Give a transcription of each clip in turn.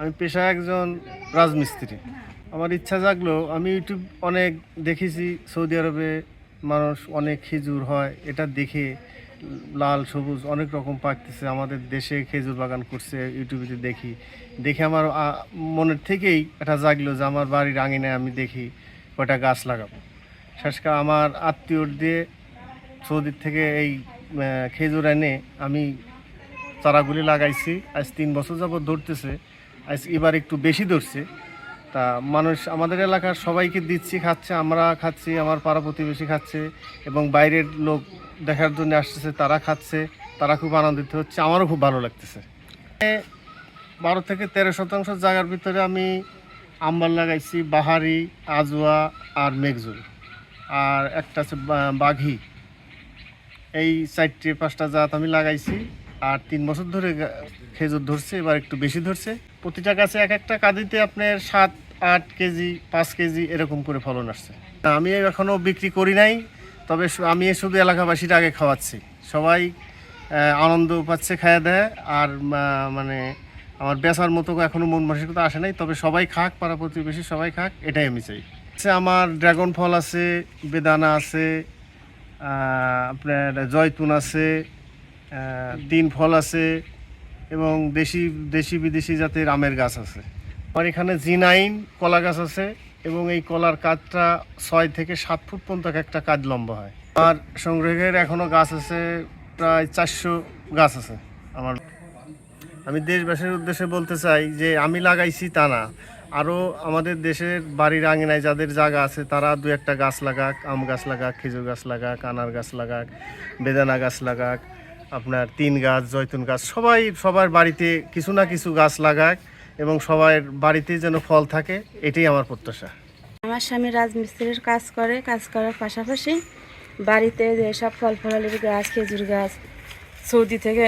আমি পেশায় একজন রাজমিস্ত্রি। আমার ইচ্ছা জাগলো, আমি ইউটিউব অনেক দেখেছি, সৌদি আরবে মানুষ অনেক খেজুর হয়, এটা দেখে লাল, সবুজ অনেক রকম পাকতেছে, আমাদের দেশে খেজুর বাগান করছে, ইউটিউবে দেখি। দেখে আমার মনের থেকেই এটা জাগলো যে আমার বাড়ির আঙিনায় আমি দেখি, কয়টা গাছ লাগাবো। শেষকাল আমার আত্মীয় দিয়ে সৌদির থেকে এই খেজুর এনে আমি চারাগুলি লাগাইছি, আজ তিন বছর যাবত ধরতেছে। আজ এবার একটু বেশি ধরছে। তা মানুষ, আমাদের এলাকার সবাইকে দিচ্ছি, খাচ্ছে, আমরা খাচ্ছি, আমার পাড়া প্রতিবেশী খাচ্ছে এবং বাইরের লোক দেখার জন্য আসতেছে, তারা খাচ্ছে, তারা খুব আনন্দিত হচ্ছে, আমারও খুব ভালো লাগতেছে। বারো থেকে তেরো শতাংশ জায়গার ভিতরে আমি আম্বার লাগাইছি, বাহারি, আজোয়া আর মেঘজুল। আর একটা আছে বাঘি। এই চারটে, পাঁচটা জাত আমি লাগাইছি, আর তিন বছর ধরে খেজুর ধরছে, এবার একটু বেশি ধরছে। প্রতিটা গাছে এক একটা কাঁদিতে আপনার সাত আট কেজি পাঁচ কেজি এরকম করে ফলন আসছে। আমি এখনও বিক্রি করি নাই তবে আমি শুধু এলাকাবাসীর আগে খাওয়াচ্ছি। সবাই আনন্দ পাচ্ছে খাওয়া দেয় আর মানে আমার বেচার মতো এখনও মন মানসিকতা আসে নাই তবে সবাই খাক পাড়া প্রতিবেশী সবাই খাক এটাই আমি চাই। আচ্ছা, আমার ড্রাগন ফল আছে বেদানা আছে আপনার জয়তুন আছে তিন ফল আছে এবং দেশি দেশি বিদেশি জাতের আমের গাছ আছে। আমার এখানে জিনাইন কলা গাছ আছে এবং এই কলার কাঠটা ছয় থেকে সাত ফুট পর্যন্ত একটা কাজ লম্বা হয়। আর সংগ্রহের এখনও গাছ আছে, প্রায় চারশো গাছ আছে আমার। আমি দেশবাসীর উদ্দেশ্যে বলতে চাই যে আমি লাগাইছি তা না। আরও আমাদের দেশের বাড়ির আঙিনায় যাদের জায়গা আছে, তারা দু একটা গাছ লাগাক, আম গাছ লাগাক, খেজুর গাছ লাগাক, আনার গাছ লাগাক, বেদানা গাছ লাগাক আপনার তিন গাছ, জয়তুন গাছ, সবাই সবার বাড়িতে কিছু না কিছু গাছ লাগাক এবং সবার বাড়িতে যেন ফল থাকে, এটাই আমার প্রত্যাশা। আমার স্বামী রাজমিস্ত্রির কাজ করে, কাজ করার পাশাপাশি বাড়িতে যেসব ফল ফলালির গাছ, খেজুর গাছ, সৌদি থেকে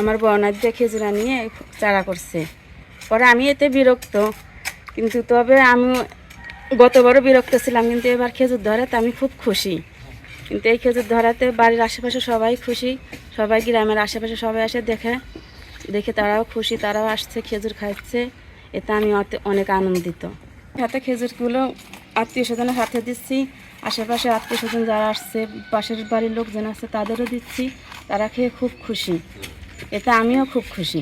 আমার বর্ণার দিয়ে খেজুরা নিয়ে চারা করছে। পরে আমি এতে বিরক্ত, কিন্তু তবে আমি গতবারও বিরক্ত ছিলাম, কিন্তু এবার খেজুর ধরে তো আমি খুব খুশি। কিন্তু এই খেজুর ধরাতে বাড়ির আশেপাশে সবাই খুশি। সবাই গ্রামের আশেপাশে সবাই আসে, দেখে দেখে তারাও খুশি, তারাও আসছে, খেজুর খাচ্ছে। এতে আমি অনেক আনন্দিত। হাতে খেজুরগুলো আত্মীয় স্বজনের হাতে দিচ্ছি। আশেপাশে আত্মীয় স্বজন যারা আসছে, পাশের বাড়ির লোক লোকজন আসছে তাদেরও দিচ্ছি। তারা খেয়ে খুব খুশি। এতে আমিও খুব খুশি।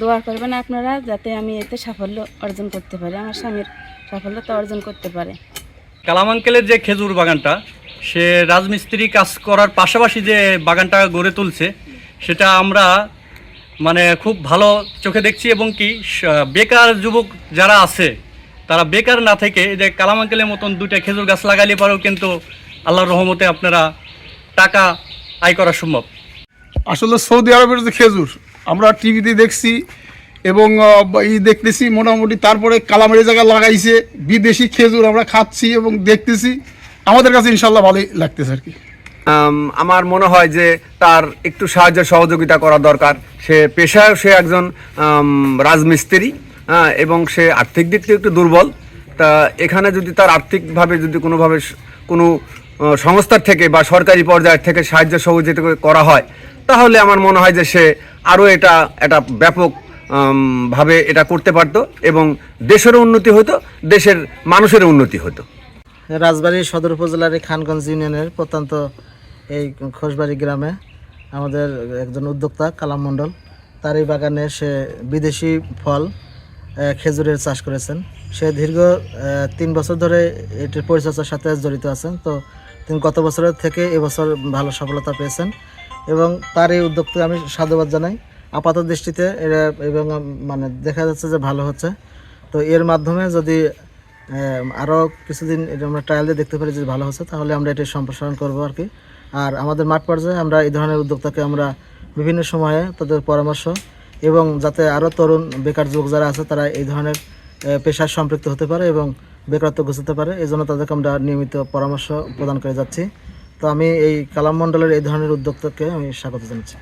দোয়া করবেন আপনারা যাতে আমি এতে সাফল্য অর্জন করতে পারি, আমার স্বামীর সাফল্যতা অর্জন করতে পারে। কালাম আঙ্কেলের যে খেজুর বাগানটা সে রাজমিস্ত্রি কাজ করার পাশাপাশি যে বাগানটা গড়ে তুলছে, সেটা আমরা মানে খুব ভালো চোখে দেখছি এবং কি বেকার যুবক যারা আছে, তারা বেকার না থেকে যে কালাম আঙ্কেলের মতন দুইটা খেজুর গাছ লাগালে পরেও কিন্তু আল্লাহর রহমতে আপনারা টাকা আয় করা সম্ভব। আসলে সৌদি আরবের যে খেজুর, আমরা টিভিতে দেখছি এবং এই দেখতেছি মোটামুটি, তারপরে কালামের জায়গা লাগাইছে, বিদেশি খেজুর আমরা খাচ্ছি এবং দেখতেছি। আমাদের কাছে ইনশাল্লাহ ভালোই লাগতেছে আর কি। আমার মনে হয় যে তার একটু সাহায্য, সহযোগিতা করা দরকার। সে পেশায়, সে একজন রাজমিস্ত্রি এবং সে আর্থিক দিক থেকে একটু দুর্বল। তা এখানে যদি তার আর্থিকভাবে যদি কোনোভাবে কোনো সংস্থার থেকে বা সরকারি পর্যায়ের থেকে সাহায্য, সহযোগিতা করে- করা হয়, তাহলে আমার মনে হয় যে সে আরও এটা একটা ব্যাপক ভাবে এটা করতে পারতো এবং দেশেরও উন্নতি হতো দেশের মানুষেরও উন্নতি হতো রাজবাড়ী সদর উপজেলার এই খানগঞ্জ ইউনিয়নের প্রত্যন্ত এই খোসবাড়ি গ্রামে আমাদের একজন উদ্যোক্তা, কালাম মণ্ডল। তার এই বাগানে সে বিদেশি ফল খেজুরের চাষ করেছেন। সে দীর্ঘ তিন বছর ধরে এটির পরিচর্যার সাথে জড়িত আছেন। তো তিনি গত বছরের থেকে এবছর ভালো সফলতা পেয়েছেন এবং তার এই উদ্যোগকে আমি সাধুবাদ জানাই। আপাত দৃষ্টিতে এরা এবং মানে দেখা যাচ্ছে যে ভালো হচ্ছে। তো এর মাধ্যমে যদি আরও কিছুদিন এটা আমরা ট্রায়াল দিয়ে দেখতে পারি যদি ভালো হচ্ছে, তাহলে আমরা এটি সম্প্রসারণ করব আর কি। আর আমাদের মাঠ পর্যায়ে আমরা এই ধরনের উদ্যোক্তাকে আমরা বিভিন্ন সময়ে তাদের পরামর্শ এবং যাতে আরও তরুণ বেকার যুবক যারা আছে, তারা এই ধরনের পেশায় সম্পৃক্ত হতে পারে এবং বেকারত্ব ঘুষতে পারে এই জন্য তাদেরকে আমরা নিয়মিত পরামর্শ প্রদান করে যাচ্ছি। তো আমি এই কালাম মণ্ডলের এই ধরনের উদ্যোক্তাকে আমি স্বাগত জানাচ্ছি।